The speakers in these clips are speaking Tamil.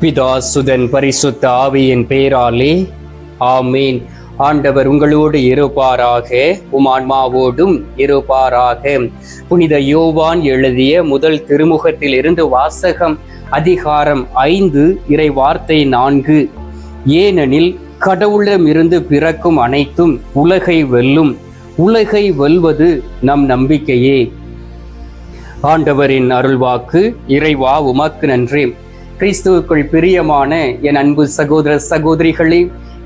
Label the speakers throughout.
Speaker 1: பிதா சுதன் பரிசுத்த ஆவியின் பெயராலே ஆமீன். ஆண்டவர் உங்களோடு இருப்பாராக உமான்மாவோடும் இருப்பாராக. புனித யோவான் எழுதிய முதல் திருமுகத்தில் இருந்து வாசகம் அதிகாரம் ஐந்து இறை வார்த்தை நான்கு. ஏனெனில் கடவுளிடமிருந்து பிறக்கும் அனைத்தும் உலகை வெல்லும் உலகை வெல்வது நம் நம்பிக்கையே. ஆண்டவரின் அருள்வாக்கு இறைவா உமக்கு நன்றி. கிறிஸ்துவுக்குள் பிரியமான என் அன்பு சகோதர சகோதரிகளே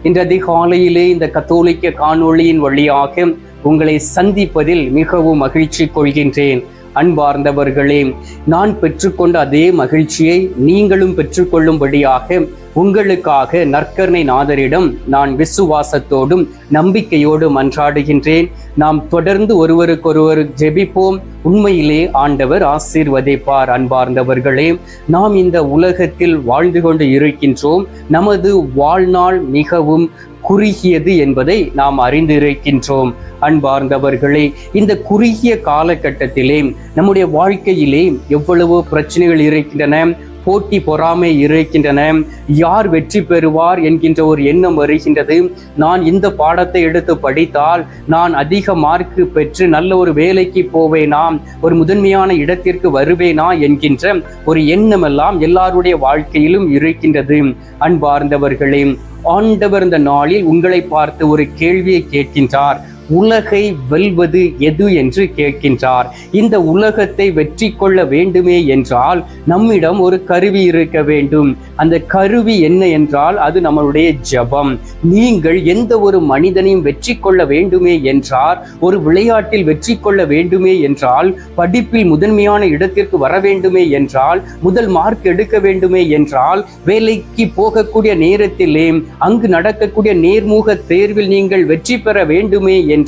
Speaker 1: இன்று அதிகாலையிலே இந்த கத்தோலிக்க காணொளியின் வழியாக உங்களை சந்திப்பதில் மிகவும் மகிழ்ச்சி கொள்கின்றேன். அன்பார்ந்தவர்களே நான் பெற்றுக்கொண்ட அதே மகிழ்ச்சியை நீங்களும் பெற்றுக்கொள்ளும்படியாக உங்களுக்காக நற்கருணை நாதரிடம் நான் விசுவாசத்தோடும் நம்பிக்கையோடும் அன்றாடுகின்றேன். நாம் தொடர்ந்து ஒருவருக்கொருவர் ஜெபிப்போம். உண்மையிலே ஆண்டவர் ஆசீர்வதிப்பார் அன்பார்ந்தவர்களே. நாம் இந்த உலகத்தில் வாழ்ந்து கொண்டு இருக்கின்றோம். நமது வாழ்நாள் மிகவும் குறுகியது என்பதை நாம் அறிந்திருக்கின்றோம். அன்பார்ந்தவர்களே இந்த குறுகிய காலகட்டத்திலே நம்முடைய வாழ்க்கையிலே எவ்வளவோ பிரச்சனைகள் இருக்கின்றன. போட்டி பொறாமை இருக்கின்றன. யார் வெற்றி பெறுவார் என்கின்ற ஒரு எண்ணம் வருகின்றது. நான் இந்த பாடத்தை எடுத்து படித்தால் நான் அதிக மார்க் பெற்று நல்ல ஒரு வேலைக்கு போவேனா? ஒரு முதன்மையான இடத்திற்கு வருவேனா? என்கின்ற ஒரு எண்ணம் எல்லாம் எல்லாருடைய வாழ்க்கையிலும் இருக்கின்றது. அன்பார்ந்தவர்களே ஆண்டவர் இந்த நாளில் உங்களை பார்த்து ஒரு கேள்வியை கேட்கின்றார். உலகை வெல்வது எது என்று கேட்கின்றார். இந்த உலகத்தை வெற்றி கொள்ள வேண்டுமே என்றால் நம்மிடம் ஒரு கருவி இருக்க வேண்டும். அந்த கருவி என்ன என்றால் அது நம்மளுடைய ஜபம். நீங்கள் எந்த ஒரு மனிதனையும் வெற்றி கொள்ள வேண்டுமே என்றால் ஒரு விளையாட்டில் வெற்றி கொள்ள வேண்டுமே என்றால் படிப்பில் முதன்மையான இடத்திற்கு வர வேண்டுமே என்றால் முதல் மார்க் எடுக்க வேண்டுமே என்றால் வேலைக்கு போகக்கூடிய நேரத்திலே அங்கு நடக்கக்கூடிய நேர்முக தேர்வில் நீங்கள் வெற்றி பெற வேண்டுமே என்றால்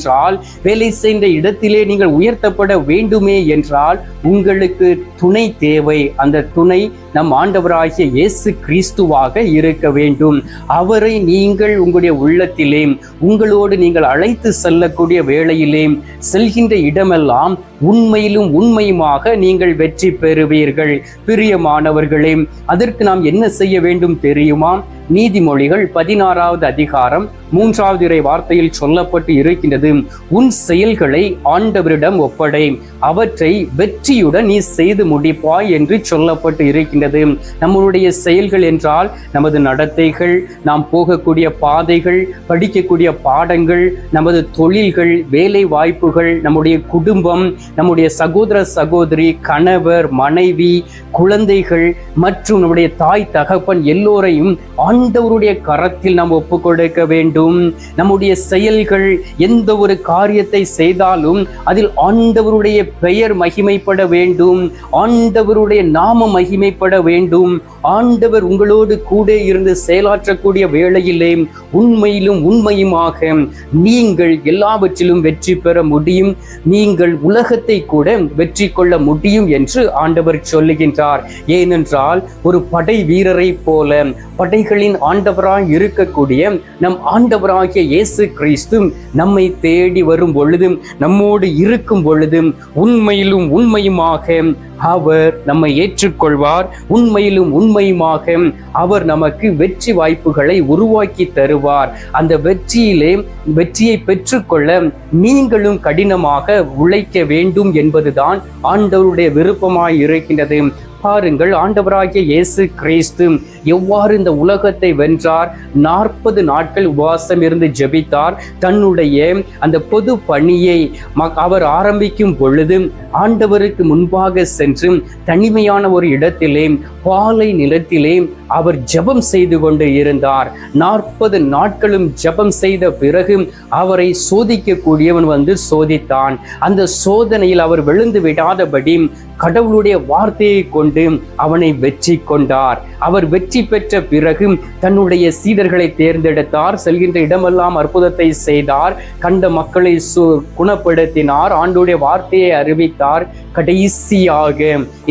Speaker 1: வேலை செய்த இடத்திலே நீங்கள் உயர்த்தப்பட வேண்டுமே என்றால் உங்களுக்கு துணை தேவை. அந்த துணை நம் ஆண்டவராகிய இயேசு கிறிஸ்துவாக இருக்க வேண்டும். அவரை நீங்கள் உங்களுடைய உள்ளத்திலே உங்களோடு நீங்கள் அழைத்து செல்லக்கூடிய வேளையிலே செல்கின்ற இடமெல்லாம் உண்மையிலும் உண்மையுமாக நீங்கள் வெற்றி பெறுவீர்கள். பிரியமானவர்களே அதற்கு நாம் என்ன செய்ய வேண்டும் தெரியுமா? நீதிமொழிகள் பதினாறாவது அதிகாரம் மூன்றாவது இறை வார்த்தையில் சொல்லப்பட்டு இருக்கின்றது உன் செயல்களை ஆண்டவரிடம் ஒப்படை. அவற்றை வெற்றியுடன் நீ செய்து முடிப்பாய் என்று சொல்லப்பட்டு இருக்கின்றது. நம்மளுடைய செயல்கள் என்றால் நமது நடத்தைகள் நாம் போகக்கூடிய பாதைகள் படிக்கக்கூடிய பாடங்கள் நமது தொழில்கள் வேலை வாய்ப்புகள் நம்முடைய குடும்பம் நம்முடைய சகோதர சகோதரி கணவர் மனைவி குழந்தைகள் மற்றும் நம்முடைய தாய் தகப்பன் எல்லோரையும் ஆண்டவருடைய கரத்தில் நாம் ஒப்பு கொடுக்க வேண்டும். நம்முடைய செயல்கள் எந்த ஒரு காரியத்தை செய்தாலும் அதில் ஆண்டவருடைய பெயர் மகிமைப்பட வேண்டும். ஆண்டவருடைய நாம மகிமைப்பட செயல்பட வேண்டும். ஆண்டவர் உங்களோடு கூட இருந்து செயலாற்றக்கூடிய வேளையிலே உண்மையிலும் உண்மையுமாக நீங்கள் எல்லாவற்றிலும் வெற்றி பெற முடியும். நீங்கள் உலகத்தை கூட வெற்றி கொள்ள முடியும் என்று ஆண்டவர் சொல்லுகின்றார். ஏனென்றால் ஒரு படை வீரரை போல படைகளின் ஆண்டவராய் இருக்கக்கூடிய நம் ஆண்டவராகிய இயேசு கிறிஸ்து நம்மை தேடி வரும் பொழுதும் நம்மோடு இருக்கும் பொழுதும் உண்மையிலும் உண்மையுமாக அவர் நம்மை ஏற்றுக்கொள்வார். உண்மையிலும் உண்மையுமாக அவர் நமக்கு வெற்றி வாய்ப்புகளை உருவாக்கி தருவார். அந்த வெற்றியிலே வெற்றியை பெற்றுக்கொள்ள நீங்களும் கடினமாக உழைக்க வேண்டும் என்பதுதான் ஆண்டவருடைய விருப்பமாய் இருக்கின்றது. பாருங்கள் ஆண்டவராகிய இயேசு கிறிஸ்து எவ்வாறு இந்த உலகத்தை வென்றார்? நாற்பது நாட்கள் உபவாசம் இருந்து ஜெபித்தார். தன்னுடைய அந்த பொது பணியை அவர் ஆரம்பிக்கும் பொழுது ஆண்டவருக்கு முன்பாக சென்று தனிமையான ஒரு இடத்திலே பாலை நிலத்திலே அவர் ஜெபம் செய்து கொண்டு இருந்தார். நாற்பது நாட்களும் ஜெபம் செய்த பிறகு அவரை சோதிக்கக்கூடியவன் வந்து சோதித்தான். அந்த சோதனையில் அவர் விழுந்து விடாதபடி கடவுளுடைய வார்த்தையை கொண்டு அவனை வெற்றி கொண்டார். அவர் வெற்றி பெற்ற பிறகு தன்னுடைய சீடர்களை தேர்ந்தெடுத்தார். செல்கின்ற இடமெல்லாம் அற்புதத்தை செய்தார். கண்ட மக்களை குணப்படுத்தினார். ஆண்டுடைய வார்த்தையை அறிவித்தார். கடைசியாக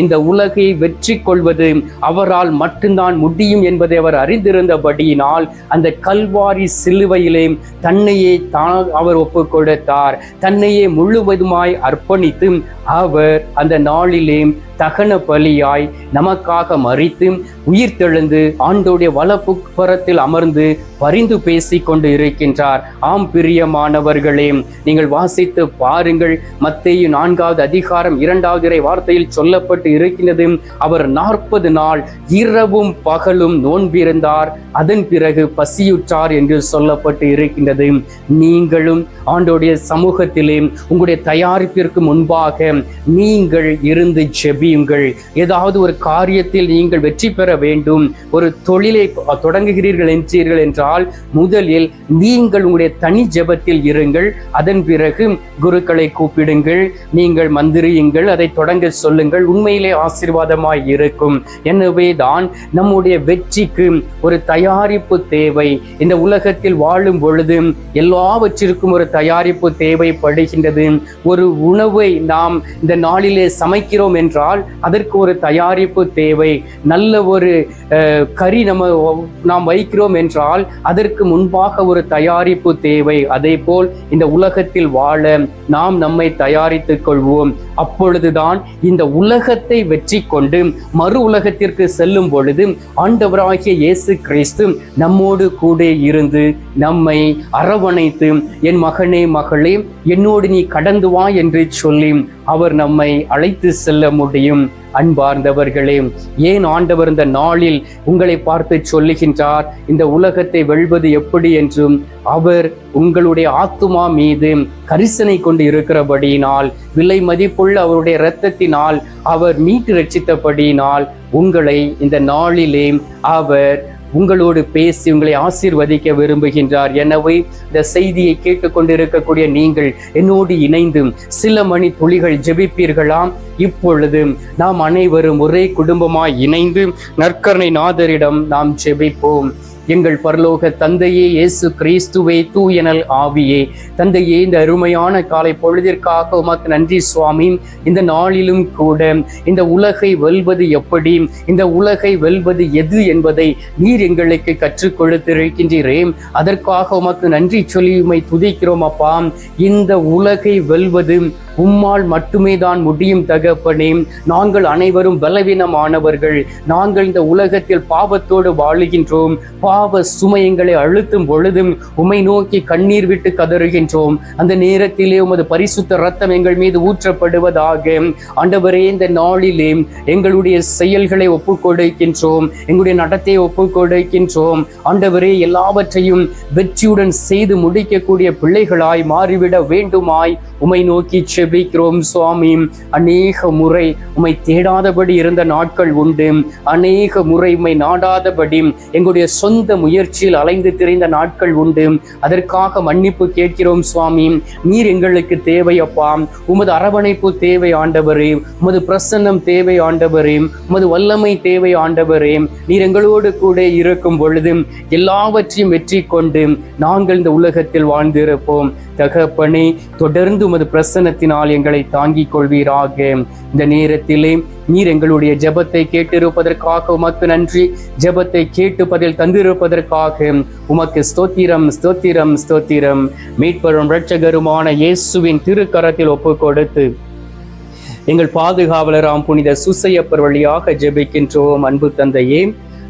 Speaker 1: இந்த உலகை வெற்றி கொள்வது அவரால் மட்டும்தான் முடியும் முடியும் என்பதை அவர் அறிந்திருந்தபடியினால் அந்த கல்வாரி சிலுவையிலே தன்னையே தான் அவர் ஒப்பு கொடுத்தார் தன்னையே முழுவதுமாய் அர்ப்பணித்து அவர் அந்த நாளிலே தகன பலியாய் நமக்காக மறித்து உயிர் தெழுந்து ஆண்டோடைய வலப்புறத்தில் அமர்ந்து பரிந்து பேசி கொண்டு இருக்கின்றார் ஆம் பிரியமானவர்களே நீங்கள் வாசித்து பாருங்கள். மத்தேயு நான்காவது அதிகாரம் இரண்டாவது இறை வார்த்தையில் சொல்லப்பட்டு இருக்கின்றது அவர் நாற்பது நாள் இரவும் பகலும் நோன்பிருந்தார். அதன் பிறகு பசியுற்றார் என்று சொல்லப்பட்டு இருக்கின்றது. நீங்களும் ஆண்டோடைய சமூகத்திலே உங்களுடைய தயாரிப்பிற்கு முன்பாக நீங்கள் இருந்து ஜெபியுங்கள். ஏதாவது ஒரு காரியத்தில் நீங்கள் வெற்றி பெற வேண்டும். ஒரு தொழிலை தொடங்குகிறீர்கள் என்றீர்கள் என்றால் முதலில் நீங்கள் உங்களுடைய தனி ஜெபத்தில் இருங்கள். அதன் பிறகு குருக்களை கூப்பிடுங்கள். நீங்கள் மந்திரியுங்கள். அதை தொடங்க சொல்லுங்கள். உண்மையிலே ஆசீர்வாதமாய் இருக்கும். எனவே தான் நம்முடைய வெற்றிக்கு ஒரு தயாரிப்பு தேவை. இந்த உலகத்தில் வாழும் பொழுது எல்லாவற்றிற்கும் ஒரு தயாரிப்பு தேவைப்படுகின்றது. ஒரு உணவை நாம் இந்த நாளிலே சமைக்கிறோம் என்றால் அதற்கு ஒரு தயாரிப்பு தேவை. நல்ல ஒரு கறி நம்ம நாம் வைக்கிறோம் என்றால் அதற்கு முன்பாக ஒரு தயாரிப்பு தேவை. அதே போல் இந்த உலகத்தில் வாழ நாம் நம்மை தயாரித்துக் கொள்வோம். அப்பொழுதுதான் இந்த உலகத்தை வெற்றி கொண்டு மறு உலகத்திற்கு செல்லும் பொழுது ஆண்டவராகிய இயேசு கிறிஸ்து நம்மோடு கூட இருந்து நம்மை அரவணைத்து என் மகனே மகளே என்னோடு நீ கடந்து வா என்று சொல்லி அவர் நம்மை அழைத்து செல்ல முடியும். அன்பார்ந்தவர்களே ஏன் ஆண்டவர் இந்த நாளில் உங்களை பார்த்து சொல்லுகின்றார்? இந்த உலகத்தை வெல்வது எப்படி என்றும் அவர் உங்களுடைய ஆத்துமா மீது கரிசனை கொண்டு இருக்கிறபடியினால் விலை மதிப்புள்ள அவருடைய இரத்தத்தினால் அவர் மீட்டு ரட்சித்தபடியினால் உங்களை இந்த நாளிலே அவர் உங்களோடு பேசி உங்களை ஆசீர்வதிக்க விரும்புகின்றார். எனவே இந்த செய்தியை கேட்டுக்கொண்டிருக்கக்கூடிய நீங்கள் என்னோடு இணைந்து சில மணி துளிகள் ஜெபிப்பீர்களாம். இப்பொழுது நாம் அனைவரும் ஒரே குடும்பமாய் இணைந்து நற்கரணை நாதரிடம் நாம் ஜெபிப்போம். எங்கள் பரலோக தந்தையே இயேசு கிறிஸ்துவே தூயனல் ஆவியே. தந்தையே இந்த அருமையான காலை பொழுதிற்காக உமக்கு நன்றி சுவாமி. இந்த நாளிலும் கூட இந்த உலகை வெல்வது எப்படி? இந்த உலகை வெல்வது எது என்பதை நீர் எங்களுக்கு கற்றுக் கொடுத்திருக்கின்றீரே. அதற்காக உமக்கு நன்றி சொல்லி உமை துதிக்கிறோம் அப்பா. இந்த உலகை வெல்வது உம்மால் மட்டுமே தான் முடியும் தகப்பனே. நாங்கள் அனைவரும் பலவீனமானவர்கள். நாங்கள் இந்த உலகத்தில் பாவத்தோடு வாழுகின்றோம். பாவ சுமையங்களை அழுத்தும் பொழுதும் உமை நோக்கி கண்ணீர் விட்டு கதறுகின்றோம். அந்த நேரத்திலே உமது பரிசுத்த ரத்தம் எங்கள் மீது ஊற்றப்படுவதாக. ஆண்டவரே இந்த நாளிலே எங்களுடைய செயல்களை ஒப்புக்கொடுக்கின்றோம். எங்களுடைய நடத்தையை ஒப்புக்கொடுக்கின்றோம். அண்டவரே ஆண்டவரே எல்லாவற்றையும் வெற்றியுடன் செய்து முடிக்கக்கூடிய பிள்ளைகளாய் மாறிவிட வேண்டுமாய் உமை நோக்கி செபிக்கிறோம் சுவாமி அநேக முறை உமை தேடாதபடி இருந்த நாட்கள் உண்டு. அநேக முறை உமை நாடாதபடி எங்களுடைய சொந்த முயற்சியில் அலைந்து திரிந்த நாட்கள் உண்டு. அதற்காக மன்னிப்பு கேட்கிறோம் சுவாமி. நீர் எங்களுக்கு தேவையப்பா உமது அரவணைப்பு தேவை ஆண்டவரே. உமது பிரசன்னம் தேவை ஆண்டவரே. உமது வல்லமை தேவை ஆண்டவரே. நீர் எங்களோடு கூட இருக்கும் பொழுது எல்லாவற்றையும் வெற்றி கொண்டு நாங்கள் இந்த உலகத்தில் வாழ்ந்திருப்போம். தகப்பனே தொடர்ந்து உமது பிரசன்னத்தினால் எங்களை தாங்கிக் கொள்வீராக. இந்த நேரத்திலே நீர் எங்களுடைய ஜெபத்தை கேட்டிருப்பதற்காக உமக்கு நன்றி. ஜெபத்தை கேட்டு பதில் தந்திருப்பதற்காக உமக்கு ஸ்தோத்திரம் ஸ்தோத்திரம் ஸ்தோத்திரம். மீட்பரும் இரட்சகருமான இயேசுவின் திருக்கரத்தில் ஒப்பு கொடுத்து எங்கள் பாதுகாவலராம் புனித சுசையப்பர் வழியாக ஜெபிக்கின்றோம். அன்பு தந்தையே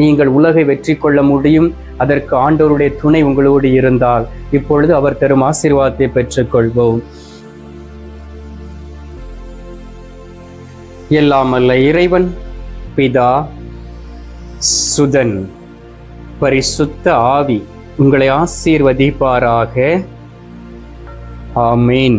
Speaker 1: நீங்கள் உலகை வெற்றி கொள்ள முடியும். அதற்கு ஆண்டோருடைய துணை உங்களோடு இருந்தால். இப்பொழுது அவர் தரும் ஆசீர்வாதத்தை பெற்றுக்கொள்வோம். எல்லாமல்ல இறைவன் பிதா சுதன் பரிசுத்த ஆவி உங்களை ஆசீர்வதிப்பாராக. ஆமீன்.